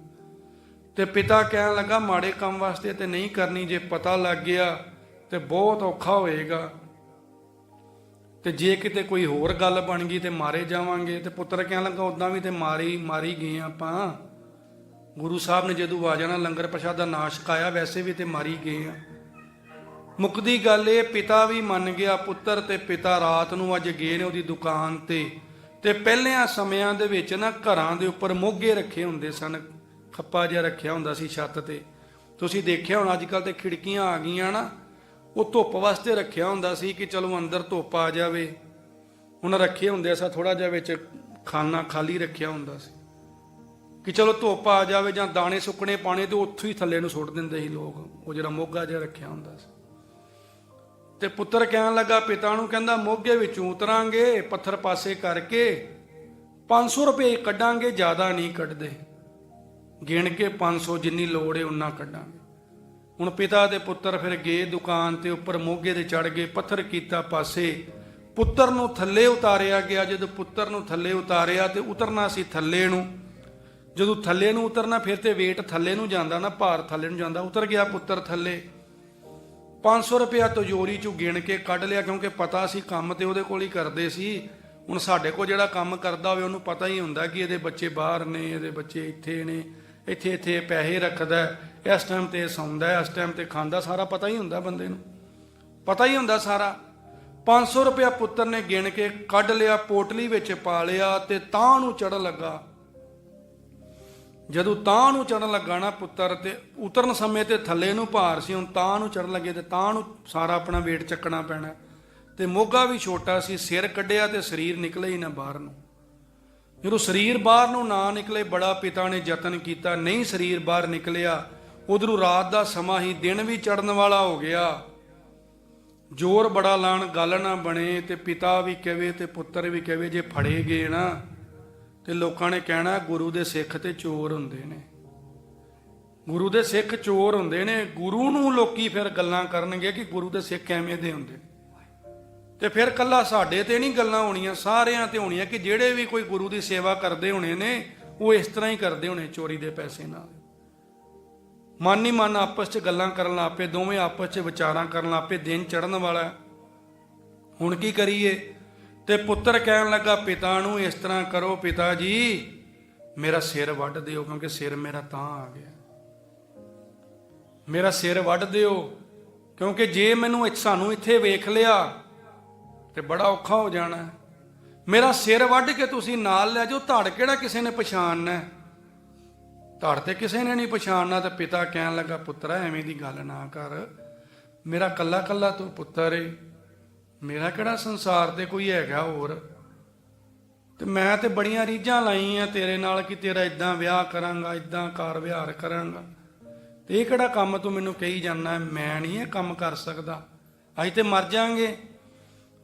ਤੇ ਪਿਤਾ ਕਹਿਣ ਲੱਗਾ, ਮਾੜੇ ਕੰਮ ਵਾਸਤੇ ਤੇ ਨਹੀਂ ਕਰਨੀ, ਜੇ ਪਤਾ ਲੱਗ ਗਿਆ ਤੇ ਬਹੁਤ ਔਖਾ ਹੋਏਗਾ। ਤੇ ਜੇ ਕਿਤੇ ਕੋਈ ਹੋਰ ਗੱਲ ਬਣ ਗਈ ਤੇ ਮਾਰੇ ਜਾਵਾਂਗੇ। ਤੇ ਪੁੱਤਰ ਕਹਿਣ ਲੱਗਾ ਉਦਾਂ ਵੀ ਤੇ ਮਾਰੀ ਮਾਰੀ ਗਏ ਆਪਾਂ। ਗੁਰੂ ਸਾਹਿਬ ਨੇ ਜਦੋਂ ਆ ਜਾਣਾ, ਲੰਗਰ ਪ੍ਰਸ਼ਾਦ ਦਾ ਨਾਸ਼ ਕਾਇਆ ਵੈਸੇ ਵੀ ਤੇ ਮਾਰੀ ਗਏ ਆ। ਮੁੱਕਦੀ ਗੱਲ ਇਹ, ਪਿਤਾ ਵੀ ਮੰਨ ਗਿਆ, ਪੁੱਤਰ ਤੇ ਪਿਤਾ ਰਾਤ ਨੂੰ ਅੱਜ ਗਏ ਨੇ ਉਹਦੀ ਦੁਕਾਨ ਤੇ। ਤੇ ਪਹਿਲਿਆਂ ਸਮਿਆਂ ਦੇ ਵਿੱਚ ਨਾ ਘਰਾਂ ਦੇ ਉੱਪਰ ਮੋਗੇ ਰੱਖੇ ਹੁੰਦੇ ਸਨ, ਖੱਪਾ ਜਿਹਾ ਰੱਖਿਆ ਹੁੰਦਾ ਸੀ ਛੱਤ ਤੇ। ਤੁਸੀਂ ਦੇਖਿਆ ਹੁਣ ਅੱਜ ਕੱਲ ਤੇ ਖਿੜਕੀਆਂ ਆ ਗਈਆਂ ਨਾ, ਉਹ ਧੁੱਪ ਵਾਸਤੇ ਰੱਖਿਆ ਹੁੰਦਾ ਸੀ ਕਿ ਚਲੋ ਅੰਦਰ ਧੁੱਪ ਆ ਜਾਵੇ। ਹੁਣ ਰੱਖੇ ਹੁੰਦੇ ਸਾ ਥੋੜਾ ਜਿਹਾ ਵਿੱਚ ਖਾਨਾ ਖਾਲੀ ਰੱਖਿਆ ਹੁੰਦਾ ਸੀ। ਕਿ ਚਲੋ ਧੁੱਪ ਆ ਜਾਵੇ ਜਾਂ ਦਾਣੇ ਸੁੱਕਣੇ ਪਾਣੇ ਤੇ ਉੱਥੋਂ ਹੀ ਥੱਲੇ ਨੂੰ ਸੁੱਟ ਦਿੰਦੇ ਸੀ ਲੋਕ। ਉਹ ਜਿਹੜਾ ਮੋਗਾ ਜਿਹਾ ਰੱਖਿਆ ਹੁੰਦਾ ਸੀ। ਤੇ ਪੁੱਤਰ ਕਹਿਣ ਲੱਗਾ, ਪਿਤਾ ਨੂੰ ਕਹਿੰਦਾ, ਮੋਗੇ ਵਿੱਚੋਂ ਉਤਰਾਂਗੇ ਪੱਥਰ ਪਾਸੇ ਕਰਕੇ 500 ਰੁਪਏ ਕੱਢਾਂਗੇ, ਜ਼ਿਆਦਾ ਨਹੀਂ ਕੱਢਦੇ। ਗਿਣ ਕੇ 500 ਜਿੰਨੀ ਲੋੜ ਹੈ ਉਨਾ ਕੱਢਾਂਗੇ। ਹੁਣ ਪਿਤਾ ਤੇ ਪੁੱਤਰ ਫਿਰ ਗਏ ਦੁਕਾਨ ਤੇ ਉੱਪਰ ਮੋਗੇ ਤੇ ਚੜ ਗਏ, ਪੱਥਰ ਕੀਤਾ ਪਾਸੇ। ਪੁੱਤਰ ਨੂੰ ਥੱਲੇ ਉਤਾਰਿਆ ਗਿਆ, ਜਦੋਂ ਪੁੱਤਰ ਨੂੰ ਥੱਲੇ ਉਤਾਰਿਆ ਤੇ ਉਤਰਨਾ ਸੀ ਥੱਲੇ ਨੂੰ। ਜਦੋਂ ਥੱਲੇ ਨੂੰ ਉਤਰਨਾ, ਫਿਰ ਤੇ weight ਥੱਲੇ ਨੂੰ ਜਾਂਦਾ ਨਾ, ਭਾਰ ਥੱਲੇ ਨੂੰ ਜਾਂਦਾ। ਉਤਰ ਗਿਆ ਪੁੱਤਰ ਥੱਲੇ। 500 ਰੁਪਇਆ ਤਜੋਰੀ ਚੋਂ ਗਿਣ ਕੇ ਕੱਢ ਲਿਆ, ਕਿਉਂਕਿ ਪਤਾ ਸੀ ਕੰਮ ਤੇ ਉਹਦੇ ਕੋਲ ਹੀ ਕਰਦੇ ਸੀ। ਹੁਣ ਸਾਡੇ ਕੋਲ ਜਿਹੜਾ ਕੰਮ ਕਰਦਾ ਹੋਵੇ, ਉਹਨੂੰ ਪਤਾ ਹੀ ਹੁੰਦਾ ਕਿ ਇਹਦੇ ਬੱਚੇ ਬਾਹਰ ਨੇ, ਇਹਦੇ ਬੱਚੇ ਇੱਥੇ ਨੇ, ਇੱਥੇ ਇੱਥੇ ਪੈਸੇ ਰੱਖਦਾ, ਇਸ ਟਾਈਮ ਤੇ ਸੌਂਦਾ, ਇਸ ਟਾਈਮ ਤੇ ਖਾਂਦਾ, ਸਾਰਾ ਪਤਾ ਹੀ ਹੁੰਦਾ ਬੰਦੇ ਨੂੰ। ਪਤਾ ਹੀ ਹੁੰਦਾ ਸਾਰਾ। 500 ਰੁਪਇਆ ਪੁੱਤਰ ਨੇ ਗਿਣ ਕੇ ਕੱਢ ਲਿਆ, ਪੋਟਲੀ ਵਿੱਚ ਪਾ ਲਿਆ ਤੇ ਤਾਂ ਨੂੰ ਚੜਨ ਲੱਗਾ। ਜਦੋਂ ਤਾਂ ਨੂੰ ਚੜਨ ਲੱਗਾ ਨਾ ਪੁੱਤਰ ਤੇ ਉਤਰਨ ਸਮੇਂ ਤੇ ਥੱਲੇ ਨੂੰ ਭਾਰ ਸੀ, ਹੁਣ ਤਾਂ ਨੂੰ ਚੜਨ ਲੱਗੇ ਤੇ ਤਾਂ ਨੂੰ ਸਾਰਾ ਆਪਣਾ weight ਚੱਕਣਾ ਪੈਣਾ। ਤੇ ਮੋਗਾ ਵੀ ਛੋਟਾ ਸੀ, ਸਿਰ ਕੱਢਿਆ ਤੇ ਸਰੀਰ ਨਿਕਲੇ ਹੀ ਨਾ ਬਾਹਰ ਨੂੰ। ਜਦੋਂ ਸਰੀਰ ਬਾਹਰ ਨੂੰ ਨਾ ਨਿਕਲੇ, ਬੜਾ ਪਿਤਾ ਨੇ ਯਤਨ ਕੀਤਾ, ਨਹੀਂ ਸਰੀਰ ਬਾਹਰ ਨਿਕਲਿਆ, ਉਧਰੋਂ ਰਾਤ ਦਾ ਸਮਾਂ ਹੀ ਦਿਨ ਵੀ ਚੜਨ ਵਾਲਾ ਹੋ ਗਿਆ। ਜ਼ੋਰ ਬੜਾ ਲਾਣ ਗੱਲ ਨਾ ਬਣੇ ਤੇ ਪਿਤਾ ਵੀ ਕਹੇ ਤੇ ਪੁੱਤਰ ਵੀ ਕਹੇ, ਜੇ ਫੜੇ ਗਏ ਨਾ ਤੇ ਲੋਕਾਂ ਨੇ ਕਹਿਣਾ ਗੁਰੂ ਦੇ ਸਿੱਖ ਤੇ ਚੋਰ ਹੁੰਦੇ ਨੇ। ਗੁਰੂ ਦੇ ਸਿੱਖ ਚੋਰ ਹੁੰਦੇ ਨੇ, ਗੁਰੂ ਨੂੰ ਲੋਕੀ ਫਿਰ ਗੱਲਾਂ ਕਰਨਗੇ ਕਿ ਗੁਰੂ ਦੇ ਸਿੱਖ ਐਵੇਂ ਦੇ ਹੁੰਦੇ। ਤੇ ਫਿਰ ਕੱਲਾ ਸਾਡੇ ਤੇ ਨਹੀਂ ਗੱਲਾਂ ਹੋਣੀਆਂ, ਸਾਰਿਆਂ ਤੇ ਹੋਣੀਆਂ ਕਿ ਜਿਹੜੇ ਵੀ ਕੋਈ ਗੁਰੂ ਦੀ ਸੇਵਾ ਕਰਦੇ ਹੋਣੇ ਨੇ, ਉਹ ਇਸ ਤਰ੍ਹਾਂ ਹੀ ਕਰਦੇ ਹੋਣੇ ਚੋਰੀ ਦੇ ਪੈਸੇ ਨਾਲ। ਮਨ ਹੀ ਮਨ ਆਪਸ 'ਚ ਗੱਲਾਂ ਕਰਨ ਲੱਪੇ ਦੋਵੇਂ ਆਪਸ 'ਚ ਵਿਚਾਰਾਂ ਕਰਨ ਲੱਪੇ ਦਿਨ ਚੜਨ ਵਾਲਾ। ਹੁਣ ਕੀ ਕਰੀਏ? ਤੇ ਪੁੱਤਰ ਕਹਿਣ ਲੱਗਾ, ਪਿਤਾ ਨੂੰ ਇਸ ਤਰ੍ਹਾਂ ਕਰੋ ਪਿਤਾ ਜੀ, ਮੇਰਾ ਸਿਰ ਵੱਢ ਦਿਓ ਕਿਉਂਕਿ ਸਿਰ ਮੇਰਾ ਤਾਂ ਆ ਗਿਆ। ਮੇਰਾ ਸਿਰ ਵੱਢ ਦਿਓ ਕਿਉਂਕਿ ਜੇ ਮੈਨੂੰ ਸਾਨੂੰ ਇੱਥੇ ਵੇਖ ਲਿਆ ਤੇ ਬੜਾ ਔਖਾ ਹੋ ਜਾਣਾ। ਮੇਰਾ ਸਿਰ ਵੱਢ ਕੇ ਤੁਸੀਂ ਨਾਲ ਲੈ ਜਾਓ, ਧੜ ਕਿਹੜਾ ਕਿਸੇ ਨੇ ਪਛਾਣਨਾ ਧੜ ਤੇ ਕਿਸੇ ਨੇ ਨਹੀਂ ਪਛਾਣਨਾ ਤੇ ਪਿਤਾ ਕਹਿਣ ਲੱਗਾ, ਪੁੱਤਰਾ, ਐਵੇਂ ਦੀ ਗੱਲ ਨਾ ਕਰ। ਮੇਰਾ ਕੱਲਾ ਕੱਲਾ ਤੂੰ ਪੁੱਤਰ ਏ। ਮੇਰਾ ਕਿਹੜਾ ਸੰਸਾਰ ਤੇ ਕੋਈ ਹੈਗਾ ਹੋਰ? ਤੇ ਮੈਂ ਤੇ ਬੜੀਆਂ ਰੀਝਾਂ ਲਾਈਆਂ ਤੇਰੇ ਨਾਲ ਕਿ ਤੇਰਾ ਇਦਾਂ ਵਿਆਹ ਕਰਾਂਗਾ ਇਦਾਂ ਕਾਰ ਵਿਹਾਰ ਕਰਾਂਗਾ। ਤੇ ਇਹ ਕਿਹੜਾ ਕੰਮ ਤੂੰ ਮੈਨੂੰ ਕਹੀ ਜਾਂਦਾ ਮੈਂ ਨਹੀਂ ਇਹ ਕੰਮ ਕਰ ਸਕਦਾ। ਅਸੀਂ ਤੇ ਮਰ ਜਾਾਂਗੇ।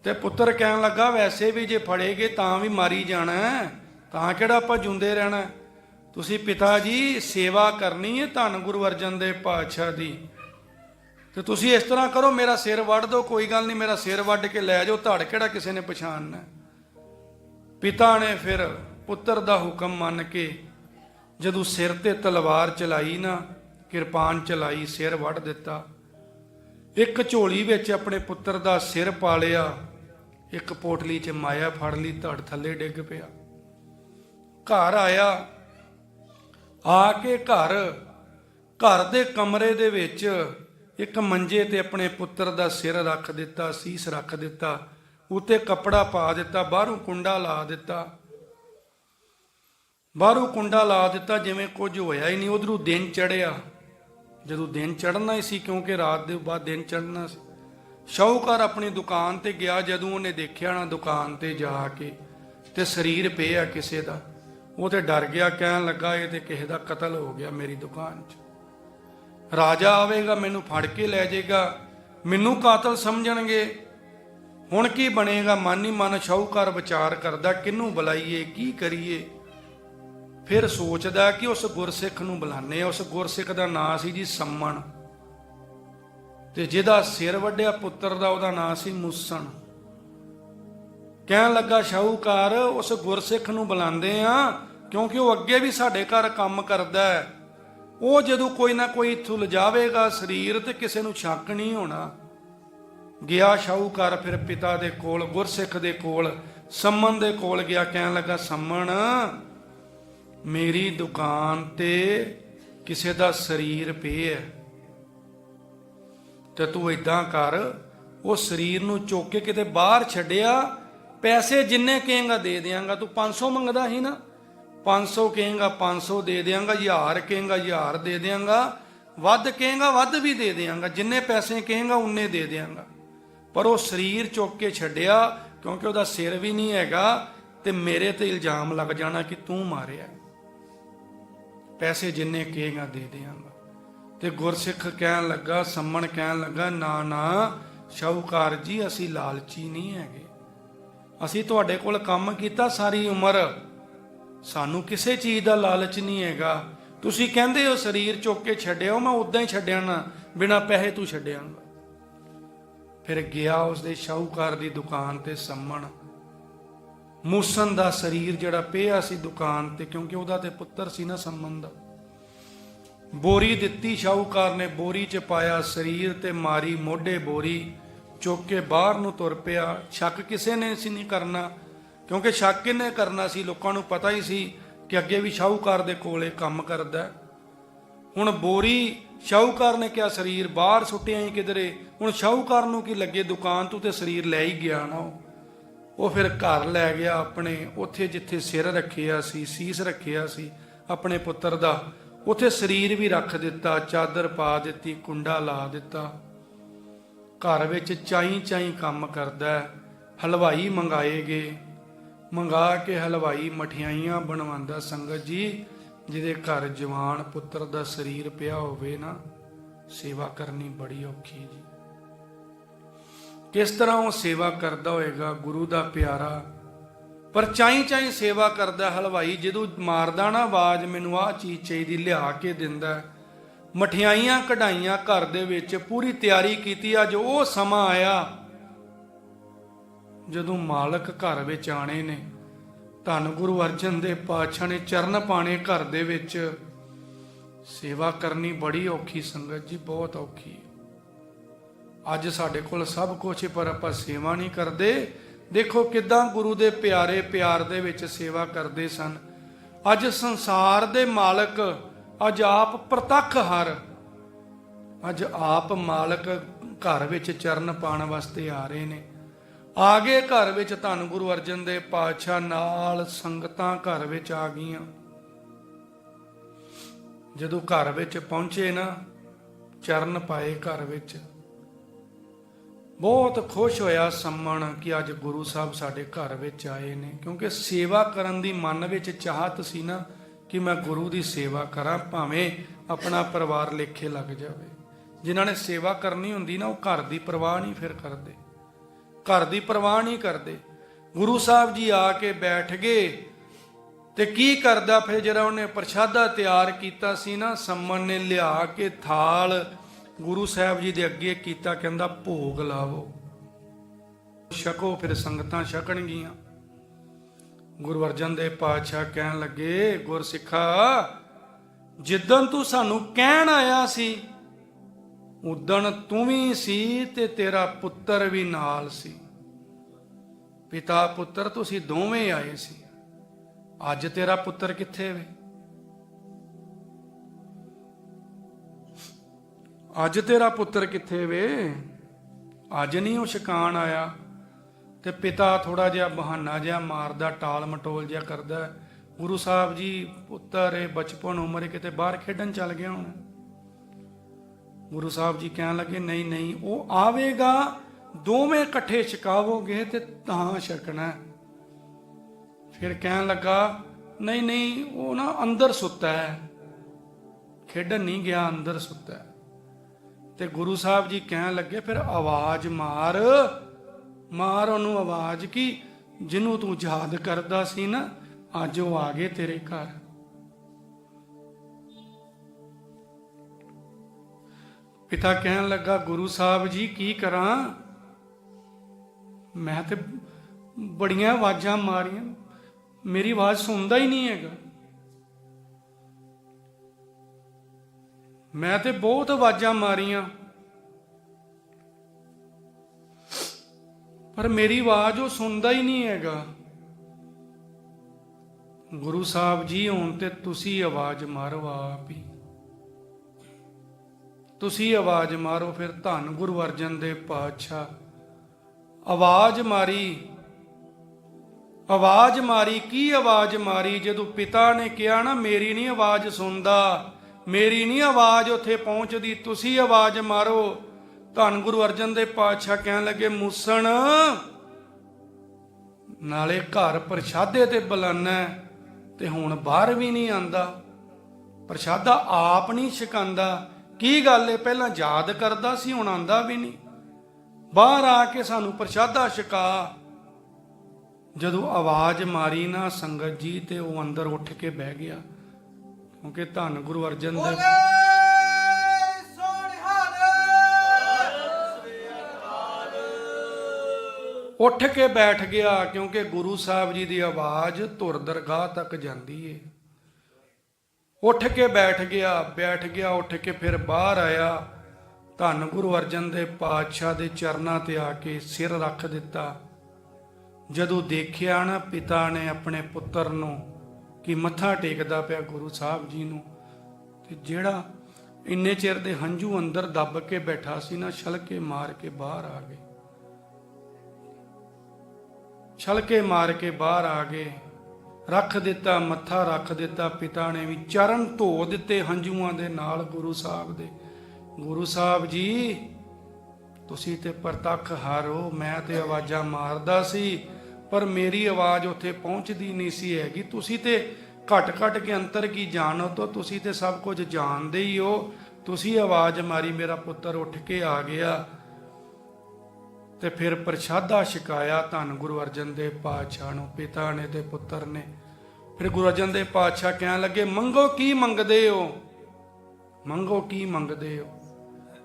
ਤੇ ਪੁੱਤਰ ਕਹਿਣ ਲੱਗਾ, ਵੈਸੇ ਵੀ ਜੇ ਫੜੇਗੇ ਤਾਂ ਵੀ ਮਾਰੀ ਜਾਣਾ ਤਾਂ ਕਿਹੜਾ ਆਪਾਂ ਜੁੰਦੇ ਰਹਿਣਾ ਤੁਸੀਂ ਪਿਤਾ ਜੀ, ਸੇਵਾ ਕਰਨੀ ਹੈ ਧੰਨ ਗੁਰੂ ਅਰਜਨ ਦੇਵ ਪਾਤਸ਼ਾਹ ਦੀ। ਤੇ ਤੁਸੀਂ ਇਸ ਤਰ੍ਹਾਂ ਕਰੋ, ਮੇਰਾ ਸਿਰ ਵੱਢ ਦਿਓ, ਕੋਈ ਗੱਲ ਨਹੀਂ, ਮੇਰਾ ਸਿਰ ਵੱਢ ਕੇ ਲੈ ਜਾਓ, ਧੜ ਕਿਹੜਾ ਕਿਸੇ ਨੇ ਪਛਾਣਨਾ ਹੈ? ਪਿਤਾ ਨੇ ਫਿਰ ਪੁੱਤਰ ਦਾ ਹੁਕਮ ਮੰਨ ਕੇ ਜਦੋਂ ਸਿਰ ਤੇ ਤਲਵਾਰ ਚਲਾਈ ਨਾ, ਕਿਰਪਾਨ ਚਲਾਈ, ਸਿਰ ਵੱਢ ਦਿੱਤਾ ਇੱਕ ਝੋਲੀ ਵਿੱਚ ਆਪਣੇ ਪੁੱਤਰ ਦਾ ਸਿਰ ਪਾ ਲਿਆ ਇੱਕ ਪੋਟਲੀ 'ਚ ਮਾਇਆ ਫੜ ਲਈ, ਧੜ ਥੱਲੇ ਡਿੱਗ ਪਿਆ ਘਰ ਆਇਆ, ਆ ਕੇ ਘਰ ਘਰ ਦੇ ਕਮਰੇ ਦੇ ਵਿੱਚ ਇੱਕ ਮੰਜੇ ਤੇ ਆਪਣੇ ਪੁੱਤਰ ਦਾ ਸਿਰ ਰੱਖ ਦਿੱਤਾ, ਸੀਸ ਰੱਖ ਦਿੱਤਾ, ਉੱਤੇ ਕੱਪੜਾ ਪਾ ਦਿੱਤਾ, ਬਾਹਰੋਂ ਕੁੰਡਾ ਲਾ ਦਿੱਤਾ। ਬਾਹਰੋਂ ਕੁੰਡਾ ਲਾ ਦਿੱਤਾ, ਜਿਵੇਂ ਕੁਝ ਹੋਇਆ ਹੀ ਨਹੀਂ, ਉਧਰੋਂ ਦਿਨ ਚੜਿਆ ਜਦੋਂ ਦਿਨ ਚੜਨਾ ਹੀ ਸੀ, ਕਿਉਂਕਿ ਰਾਤ ਦੇ ਬਾਅਦ ਦਿਨ ਚੜਨਾ ਸੀ। ਸ਼ਾਹੂਕਾਰ ਆਪਣੀ ਦੁਕਾਨ ਤੇ ਗਿਆ, ਜਦੋਂ ਉਹਨੇ ਦੇਖਿਆ ਨਾ ਦੁਕਾਨ ਤੇ ਜਾ ਕੇ, ਤੇ ਸਰੀਰ ਪਿਆ ਕਿਸੇ ਦਾ। ਉਹ ਤੇ ਡਰ ਗਿਆ, ਕਹਿਣ ਲੱਗਾ, ਇਹ ਤੇ ਕਿਸੇ ਦਾ ਕਤਲ ਹੋ ਗਿਆ ਮੇਰੀ ਦੁਕਾਨ 'ਚ। ਰਾਜਾ ਆਵੇਗਾ, ਮੈਨੂੰ ਫੜ ਕੇ ਲੈ ਜਾਏਗਾ। ਮੈਨੂੰ ਕਾਤਲ ਸਮਝਣਗੇ। ਹੁਣ ਕੀ ਬਣੇਗਾ? ਮਨ ਹੀ ਮਨ ਸ਼ਾਹੂਕਾਰ ਵਿਚਾਰ ਕਰਦਾ, ਕਿਹਨੂੰ ਬੁਲਾਈਏ, ਕੀ ਕਰੀਏ? ਫਿਰ ਸੋਚਦਾ ਕਿ ਉਸ ਗੁਰਸਿੱਖ ਨੂੰ ਬੁਲਾਣੇ ਉਸ ਗੁਰਸਿੱਖ ਦਾ ਨਾਂ ਸੀ ਜੀ ਸੰਮਣ। ਤੇ ਜਿਹਦਾ ਸਿਰ ਵੱਢਿਆ ਪੁੱਤਰ ਦਾ, ਉਹਦਾ ਨਾਂ ਸੀ ਮੁਸਣ। ਕਹਿਣ ਲੱਗਾ, ਸ਼ਾਹੂਕਾਰ, ਉਸ ਗੁਰਸਿੱਖ ਨੂੰ ਬੁਲਾਉਂਦੇ ਆ ਕਿਉਂਕਿ ਉਹ ਅੱਗੇ ਵੀ ਸਾਡੇ ਘਰ ਕੰਮ ਕਰਦਾ ਹੈ। ਉਹ ਜਦੋਂ ਕੋਈ ਨਾ ਕੋਈ ਇੱਥੋਂ ਲਿਜਾਵੇਗਾ ਸਰੀਰ ਤੇ ਕਿਸੇ ਨੂੰ ਸ਼ੱਕ ਨਹੀਂ ਹੋਣਾ। ਗਿਆ ਸ਼ਾਹੂਕਾਰ ਫਿਰ ਪਿਤਾ ਦੇ ਕੋਲ, ਗੁਰਸਿੱਖ ਦੇ ਕੋਲ, ਸੰਮਨ ਦੇ ਕੋਲ ਗਿਆ, ਕਹਿਣ ਲੱਗਾ ਸੰਮਣ ਮੇਰੀ ਦੁਕਾਨ ਤੇ ਕਿਸੇ ਦਾ ਸਰੀਰ ਪਿਆ ਹੈ ਤੇ ਤੂੰ ਇਦਾਂ ਕਰ, ਉਹ ਸਰੀਰ ਨੂੰ ਚੁੱਕ ਕੇ ਕਿਤੇ ਬਾਹਰ ਛੱਡਿਆ, ਪੈਸੇ ਜਿੰਨੇ ਕਹੇਗਾ ਦੇ ਦਿਆਂਗਾ, ਤੂੰ 500 ਮੰਗਦਾ ਸੀ ਨਾ। 500 ਕਹੇਗਾ 500 ਦੇ ਦਿਆਂਗਾ, ਹਜ਼ਾਰ ਕਹੇਗਾ, ਹਜ਼ਾਰ ਦੇ ਦਿਆਂਗਾ, ਵੱਧ ਕਹੇਗਾ, ਵੱਧ ਵੀ ਦੇ ਦਿਆਂਗਾ, ਜਿੰਨੇ ਪੈਸੇ ਕਹੇਗਾ, ਉਨੇ ਦੇ ਦਿਆਂਗਾ। ਪਰ ਉਹ ਸਰੀਰ ਚੁੱਕ ਕੇ ਛੱਡਿਆ, ਕਿਉਂਕਿ ਉਹਦਾ ਸਿਰ ਵੀ ਨਹੀਂ ਹੈਗਾ, ਤੇ ਮੇਰੇ ਤੇ ਇਲਜ਼ਾਮ ਲੱਗ ਜਾਣਾ ਕਿ ਤੂੰ ਮਾਰਿਆ। ਪੈਸੇ ਜਿੰਨੇ ਕਹੇਗਾ, ਦੇ ਦਿਆਂਗਾ। ਤੇ ਗੁਰਸਿੱਖ ਕਹਿਣ ਲੱਗਾ, ਸੰਮਣ ਕਹਿਣ ਲੱਗਾ, ਨਾ ਨਾ, ਸ਼ਾਹੂਕਾਰ ਜੀ, ਅਸੀਂ ਲਾਲਚੀ ਨਹੀਂ ਹੈਗੇ। ਅਸੀਂ ਤੁਹਾਡੇ ਕੋਲ ਕੰਮ ਕੀਤਾ ਸਾਰੀ ਉਮਰ। ਸਾਨੂੰ ਕਿਸੇ ਚੀਜ਼ ਦਾ ਲਾਲਚ ਨਹੀਂ ਹੈਗਾ। ਤੁਸੀਂ ਕਹਿੰਦੇ ਹੋ ਸਰੀਰ ਚੁੱਕ ਕੇ ਛੱਡਿਓ ਮੈਂ ਉਦਾਂ ਹੀ ਛੱਡਿਆ ਨਾ, ਬਿਨਾ ਪੈਸੇ ਤੂੰ ਛੱਡਿਆਂਗਾ ਫਿਰ ਗਿਆ ਉਸਦੇ ਸ਼ਾਹੂਕਾਰ ਦੀ ਦੁਕਾਨ ਤੇ ਸੰਮਣ। ਮੂਸਨ ਦਾ ਸਰੀਰ ਜਿਹੜਾ ਪਿਆ ਸੀ ਦੁਕਾਨ ਤੇ, ਕਿਉਂਕਿ ਉਹਦਾ ਤੇ ਪੁੱਤਰ ਸੀ ਨਾ ਸੰਮਨ ਦਾ ਬੋਰੀ ਦਿੱਤੀ, ਸ਼ਾਹੂਕਾਰ ਨੇ ਬੋਰੀ 'ਚ ਪਾਇਆ ਸਰੀਰ ਤੇ ਮਾਰੀ ਮੋਢੇ ਬੋਰੀ, ਚੁੱਕ ਕੇ ਬਾਹਰ ਨੂੰ ਤੁਰ ਪਿਆ। ਸ਼ੱਕ ਕਿਸੇ ਨੇ ਸੀ ਨਹੀਂ ਕਰਨਾ ਕਿਉਂਕਿ ਸ਼ੱਕ ਕਿਨੇ ਕਰਨਾ ਸੀ? ਲੋਕਾਂ ਨੂੰ ਪਤਾ ਹੀ ਸੀ ਕਿ ਅੱਗੇ ਵੀ ਸ਼ਾਹੂਕਾਰ ਦੇ ਕੋਲੇ ਕੰਮ ਕਰਦਾ ਹੁਣ ਬੋਰੀ ਸ਼ਾਹੂਕਾਰ ਨੇ ਕਿਹਾ, ਸਰੀਰ ਬਾਹਰ ਸੁੱਟਿਆ ਹੀ ਕਿਧਰੇ। ਹੁਣ ਸ਼ਾਹੂਕਾਰ ਨੂੰ ਕੀ ਲੱਗੇ? ਦੁਕਾਨ ਤੋਂ ਤੇ ਸਰੀਰ ਲੈ ਹੀ ਗਿਆ ਨਾ ਉਹ। ਉਹ ਫਿਰ ਘਰ ਲੈ ਗਿਆ ਆਪਣੇ, ਉੱਥੇ ਜਿੱਥੇ ਸਿਰ ਰੱਖਿਆ ਸੀ, ਸੀਸ ਰੱਖਿਆ ਸੀ ਆਪਣੇ ਪੁੱਤਰ ਦਾ, ਉੱਥੇ ਸਰੀਰ ਵੀ ਰੱਖ ਦਿੱਤਾ, ਚਾਦਰ ਪਾ ਦਿੱਤੀ, ਕੁੰਡਾ ਲਾ ਦਿੱਤਾ। ਘਰ ਵਿੱਚ ਚਾਈ ਚਾਈ ਕੰਮ ਕਰਦਾ ਹਲਵਾਈ ਮੰਗਾਏ ਗਏ। ਮੰਗਾ ਕੇ ਹਲਵਾਈ ਮਠਿਆਈਆਂ ਬਣਵਾਉਂਦਾ ਸੰਗਤ ਜੀ, ਜਿਹਦੇ ਘਰ ਜਵਾਨ ਪੁੱਤਰ ਦਾ ਸਰੀਰ ਪਿਆ ਹੋਵੇ ਨਾ, ਸੇਵਾ ਕਰਨੀ ਬੜੀ ਔਖੀ ਜੀ। ਕਿਸ ਤਰ੍ਹਾਂ ਉਹ ਸੇਵਾ ਕਰਦਾ ਹੋਏਗਾ ਗੁਰੂ ਦਾ ਪਿਆਰਾ? ਪਰ ਚਾਈ ਚਾਈ ਸੇਵਾ ਕਰਦਾ ਹਲਵਾਈ, ਜਦੋਂ ਮਾਰਦਾ ਨਾ ਆਵਾਜ਼, ਮੈਨੂੰ ਆਹ ਚੀਜ਼ ਚਾਹੀਦੀ, ਲਿਆ ਕੇ ਦਿੰਦਾ। ਮਠਿਆਈਆਂ ਕਢਾਈਆਂ ਘਰ ਦੇ ਵਿੱਚ, ਪੂਰੀ ਤਿਆਰੀ ਕੀਤੀ, ਅੱਜ ਉਹ ਸਮਾਂ ਆਇਆ। ਜਦੋਂ ਮਾਲਕ ਘਰ ਵਿੱਚ ਆਣੇ ਨੇ, ਧੰਨ ਗੁਰੂ ਅਰਜਨ ਦੇ ਪਾਤਸ਼ਾਹ ਨੇ ਚਰਨ ਪਾਣੇ ਘਰ ਦੇ ਵਿੱਚ। ਸੇਵਾ ਕਰਨੀ ਬੜੀ ਔਖੀ ਸੰਗਤ ਜੀ, ਬਹੁਤ ਔਖੀ ਅੱਜ ਸਾਡੇ ਕੋਲ ਸਭ ਕੁਝ ਪਰ ਆਪਾਂ ਸੇਵਾ ਨਹੀਂ ਕਰਦੇ। ਦੇਖੋ ਕਿਦਾਂ ਗੁਰੂ ਦੇ ਪਿਆਰੇ ਪਿਆਰ ਦੇ ਵਿੱਚ ਸੇਵਾ ਕਰਦੇ ਸਨ। ਅੱਜ ਸੰਸਾਰ ਦੇ ਮਾਲਕ, ਅੱਜ ਆਪ ਪ੍ਰਤੱਖ ਹਰ। ਅੱਜ ਆਪ ਮਾਲਕ ਘਰ ਵਿੱਚ ਚਰਨ ਪਾਣ ਵਾਸਤੇ ਆ ਰਹੇ ਨੇ। ਆ ਗਏ ਘਰ ਵਿੱਚ ਧੰਨ ਗੁਰੂ ਅਰਜਨ ਦੇ ਪਾਤਸ਼ਾਹ ਨਾਲ ਸੰਗਤਾਂ ਘਰ ਵਿੱਚ ਆ ਗਈਆਂ। ਜਦੋਂ ਘਰ ਵਿੱਚ ਪਹੁੰਚੇ ਨਾ, ਚਰਨ ਪਾਏ ਘਰ ਵਿੱਚ। ਬਹੁਤ ਖੁਸ਼ ਹੋਇਆ ਸੰਮਣ ਕਿ ਅੱਜ ਗੁਰੂ ਸਾਹਿਬ ਸਾਡੇ ਘਰ ਵਿੱਚ ਆਏ ਨੇ, ਕਿਉਂਕਿ ਸੇਵਾ ਕਰਨ ਦੀ ਮਨ ਵਿੱਚ ਚਾਹਤ ਸੀ ਨਾ ਕਿ ਮੈਂ ਗੁਰੂ ਦੀ ਸੇਵਾ ਕਰਾਂ, ਭਾਵੇਂ ਆਪਣਾ ਪਰਿਵਾਰ ਲੇਖੇ ਲੱਗ ਜਾਵੇ। ਜਿਨ੍ਹਾਂ ਨੇ ਸੇਵਾ ਕਰਨੀ ਹੁੰਦੀ ਨਾ, ਉਹ ਘਰ ਦੀ ਪਰਵਾਹ ਨਹੀਂ ਫਿਰ ਕਰਦੇ। ਘਰ ਦੀ ਪਰਵਾਹ ਨਹੀਂ ਕਰਦੇ। ਗੁਰੂ ਸਾਹਿਬ ਜੀ ਆ ਕੇ ਬੈਠ ਗਏ ਤੇ ਕੀ ਕਰਦਾ ਫਿਰ ਜਿਹੜਾ ਉਹਨੇ ਪ੍ਰਸ਼ਾਦਾ ਤਿਆਰ ਕੀਤਾ ਸੀ ਨਾ, ਸੰਮਨ ਨੇ ਲਿਆ ਕੇ ਥਾਲ ਗੁਰੂ ਸਾਹਿਬ ਜੀ ਦੇ ਅੱਗੇ ਕੀਤਾ, ਕਹਿੰਦਾ ਭੋਗ ਲਾਵੋ। ਛਕੋ ਫਿਰ ਸੰਗਤਾਂ ਛਕਣਗੀਆਂ। ਗੁਰੂ ਅਰਜਨ ਦੇਵ ਪਾਤਸ਼ਾਹ ਕਹਿਣ ਲੱਗੇ, ਗੁਰਸਿੱਖਾ, ਜਿੱਦਣ ਤੂੰ ਸਾਨੂੰ ਕਹਿਣ ਆਇਆ ਸੀ ਉਦਣ ਤੂੰ ਵੀ ਸੀ ਤੇ ਤੇਰਾ ਪੁੱਤਰ ਵੀ ਨਾਲ ਸੀ। ਪਿਤਾ ਪੁੱਤਰ ਤੁਸੀਂ ਦੋਵੇਂ ਆਏ ਸੀ। ਅੱਜ ਤੇਰਾ ਪੁੱਤਰ ਕਿੱਥੇ ਵੇ? ਅੱਜ ਤੇਰਾ ਪੁੱਤਰ ਕਿੱਥੇ ਵੇ? ਅੱਜ ਨਹੀਂ ਉਹ ਸ਼ਿਕਾਨ ਆਇਆ ਤੇ ਪਿਤਾ ਥੋੜਾ ਜਿਹਾ ਬਹਾਨਾ ਜਿਹਾ ਮਾਰਦਾ, ਟਾਲ ਮਟੋਲ ਜਿਹਾ ਕਰਦਾ, ਗੁਰੂ ਸਾਹਿਬ ਜੀ ਪੁੱਤਰ, ਇਹ ਬਚਪਨ ਉਮਰ ਕਿਤੇ ਬਾਹਰ ਖੇਡਣ ਚੱਲ ਗਿਆ ਹੁਣ। ਗੁਰੂ ਸਾਹਿਬ ਜੀ ਕਹਿਣ ਲੱਗੇ, ਨਹੀਂ ਨਹੀਂ, ਉਹ ਆਵੇਗਾ, ਦੋਵੇਂ ਇਕੱਠੇ ਛਕਾਵੋਗੇ ਤੇ ਤਾਂ ਛਕਣਾ ਫਿਰ ਕਹਿਣ ਲੱਗਾ, ਨਹੀਂ ਨਹੀਂ, ਉਹ ਨਾ ਅੰਦਰ ਸੁੱਤਾ ਹੈ। ਖੇਡਣ ਨਹੀਂ ਗਿਆ, ਅੰਦਰ ਸੁੱਤਾ ਹੈ। ਤੇ ਗੁਰੂ ਸਾਹਿਬ ਜੀ ਕਹਿਣ ਲੱਗੇ, ਫਿਰ ਆਵਾਜ਼ ਮਾਰ ਮਾਰ ਉਹਨੂੰ ਆਵਾਜ਼ ਕੀ, ਜਿਹਨੂੰ ਤੂੰ ਯਾਦ ਕਰਦਾ ਸੀ ਨਾ, ਅੱਜ ਉਹ ਆ ਗਏ ਤੇਰੇ ਘਰ। ਪਿਤਾ ਕਹਿਣ ਲੱਗਾ, ਗੁਰੂ ਸਾਹਿਬ ਜੀ, ਕੀ ਕਰਾਂ? ਮੈਂ ਤੇ ਬੜੀਆਂ ਆਵਾਜ਼ਾਂ ਮਾਰੀਆਂ। ਮੇਰੀ ਆਵਾਜ਼ ਸੁਣਦਾ ਹੀ ਨਹੀਂ ਹੈਗਾ। ਮੈਂ ਤੇ ਬਹੁਤ ਆਵਾਜ਼ਾਂ ਮਾਰੀਆਂ। ਪਰ ਮੇਰੀ ਆਵਾਜ਼ ਉਹ ਸੁਣਦਾ ਹੀ ਨਹੀਂ ਹੈਗਾ। ਗੁਰੂ ਸਾਹਿਬ ਜੀ, ਹੁਣ ਤੇ ਤੁਸੀਂ ਆਵਾਜ਼ ਮਾਰੋ ਆਪ ਹੀ। ਤੁਸੀਂ ਆਵਾਜ਼ ਮਾਰੋ ਫਿਰ ਧੰਨ ਗੁਰੂ ਅਰਜਨ ਦੇ ਪਾਤਸ਼ਾਹ। ਆਵਾਜ਼ ਮਾਰੀ। ਆਵਾਜ਼ ਮਾਰੀ, ਕੀ ਆਵਾਜ਼ ਮਾਰੀ? ਜਦੋਂ ਪਿਤਾ ਨੇ ਕਿਹਾ ਨਾ, ਮੇਰੀ ਨਹੀਂ ਆਵਾਜ਼ ਸੁਣਦਾ, ਮੇਰੀ ਨਹੀਂ ਆਵਾਜ਼ ਉੱਥੇ ਪਹੁੰਚਦੀ, ਤੁਸੀਂ ਆਵਾਜ਼ ਮਾਰੋ। ਧੰਨ ਗੁਰੂ ਅਰਜਨ ਦੇ ਪਾਤਸ਼ਾਹ ਕਹਿਣ ਲੱਗੇ, ਮੂਸਣ, ਨਾਲੇ ਘਰ ਪ੍ਰਸ਼ਾਦੇ ਤੇ ਬੁਲਾਨਾ ਤੇ ਹੁਣ ਬਾਹਰ ਵੀ ਨਹੀਂ ਆਂਦਾ। ਪ੍ਰਸ਼ਾਦਾ ਆਪ ਨਹੀਂ ਛਕਾਂਦਾ ਕੀ ਗੱਲ ਏ? ਪਹਿਲਾਂ ਯਾਦ ਕਰਦਾ ਸੀ, ਹੁਣ ਆਂਦਾ ਵੀ ਨਹੀਂ। ਬਾਹਰ ਆ ਕੇ ਸਾਨੂੰ ਪ੍ਰਸ਼ਾਦਾ ਛਕਾ। ਜਦੋਂ ਆਵਾਜ਼ ਮਾਰੀ ਨਾ ਸੰਗਤ ਜੀ, ਤੇ ਉਹ ਅੰਦਰ ਉੱਠ ਕੇ ਬਹਿ ਗਿਆ। ਕਿਉਂਕਿ ਧੰਨ ਗੁਰੂ ਅਰਜਨ ਦੇਵ ਉੱਠ ਕੇ ਬੈਠ ਗਿਆ, ਕਿਉਂਕਿ ਗੁਰੂ ਸਾਹਿਬ ਜੀ ਦੀ ਆਵਾਜ਼ ਧੁਰ ਦਰਗਾਹ ਤੱਕ ਜਾਂਦੀ ਏ। ਉੱਠ ਕੇ ਬੈਠ ਗਿਆ ਬੈਠ ਗਿਆ, ਉੱਠ ਕੇ ਫਿਰ ਬਾਹਰ ਆਇਆ। ਧੰਨ ਗੁਰੂ ਅਰਜਨ ਦੇ ਪਾਤਸ਼ਾਹ ਦੇ ਚਰਨਾਂ ਤੇ ਆ ਕੇ ਸਿਰ ਰੱਖ ਦਿੱਤਾ। ਜਦੋਂ ਦੇਖਿਆ ਨਾ ਪਿਤਾ ਨੇ ਆਪਣੇ ਪੁੱਤਰ ਨੂੰ ਕਿ ਮੱਥਾ ਟੇਕਦਾ ਪਿਆ ਗੁਰੂ ਸਾਹਿਬ ਜੀ ਨੂੰ, ਤੇ ਜਿਹੜਾ ਇੰਨੇ ਚਿਰ ਦੇ ਹੰਝੂ ਅੰਦਰ ਦੱਬ ਕੇ ਬੈਠਾ ਸੀ ਨਾ, ਛਲਕੇ ਮਾਰ ਕੇ ਬਾਹਰ ਆ ਗਏ। ਛਲਕੇ ਮਾਰ ਕੇ ਬਾਹਰ ਆ ਗਏ। ਰੱਖ ਦਿੱਤਾ, ਮੱਥਾ ਰੱਖ ਦਿੱਤਾ, ਪਿਤਾ ਨੇ ਵੀ ਚਰਨ ਧੋ ਦਿੱਤੇ ਹੰਝੂਆਂ ਦੇ ਨਾਲ ਗੁਰੂ ਸਾਹਿਬ ਦੇ। ਗੁਰੂ ਸਾਹਿਬ ਜੀ, ਤੁਸੀਂ ਤੇ ਪ੍ਰਤੱਖ ਹਾਰੋ, ਮੈਂ ਤੇ ਆਵਾਜ਼ਾਂ ਮਾਰਦਾ ਸੀ, ਪਰ ਮੇਰੀ ਆਵਾਜ਼ ਉੱਥੇ ਪਹੁੰਚਦੀ ਨਹੀਂ ਸੀ ਹੈਗੀ। ਤੁਸੀਂ ਤੇ ਘਟ ਘਟ ਕੇ ਅੰਤਰ ਕੀ ਜਾਣੋ ਤਾਂ ਤੁਸੀਂ ਤੇ ਸਭ ਕੁਝ ਜਾਣਦੇ ਹੀ ਹੋ। ਤੁਸੀਂ ਆਵਾਜ਼ ਮਾਰੀ, ਮੇਰਾ ਪੁੱਤਰ ਉੱਠ ਕੇ ਆ ਗਿਆ। ਤੇ ਫਿਰ ਪ੍ਰਸ਼ਾਦਾ ਛਕਾਇਆ ਧੰਨ ਗੁਰੂ ਅਰਜਨ ਦੇਵ ਪਾਤਸ਼ਾਹ ਨੂੰ, ਪਿਤਾ ਨੇ ਤੇ ਪੁੱਤਰ ਨੇ। ਫਿਰ ਗੁਰੂ ਅਰਜਨ ਦੇਵ ਪਾਤਸ਼ਾਹ ਕਹਿਣ ਲੱਗੇ, ਮੰਗੋ ਕੀ ਮੰਗਦੇ ਹੋ? ਮੰਗੋ ਕੀ ਮੰਗਦੇ ਹੋ?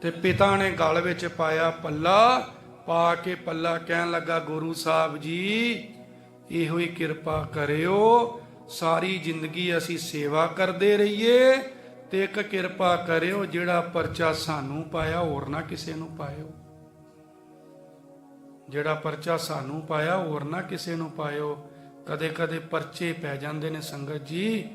ਤੇ ਪਿਤਾ ਨੇ ਗਲ ਵਿੱਚ ਪਾਇਆ ਪੱਲਾ, ਪਾ ਕੇ ਪੱਲਾ ਕਹਿਣ ਲੱਗਾ, ਗੁਰੂ ਸਾਹਿਬ ਜੀ, ਇਹੋ ਹੀ ਕਿਰਪਾ ਕਰਿਓ। ਸਾਰੀ ਜ਼ਿੰਦਗੀ ਅਸੀਂ ਸੇਵਾ ਕਰਦੇ ਰਹੀਏ ਤੇ ਇੱਕ ਕਿਰਪਾ ਕਰਿਓ ਜਿਹੜਾ ਪਰਚਾ ਸਾਨੂੰ ਪਾਇਆ, ਹੋਰ ਨਾ ਕਿਸੇ ਨੂੰ ਪਾਇਓ। ਜਿਹੜਾ ਪਰਚਾ ਸਾਨੂੰ ਪਾਇਆ ਹੋਰ ਨਾ ਕਿਸੇ ਨੂੰ ਪਾਇਓ। ਕਦੇ ਕਦੇ ਪਰਚੇ ਪੈ ਜਾਂਦੇ ਨੇ ਸੰਗਤ ਜੀ।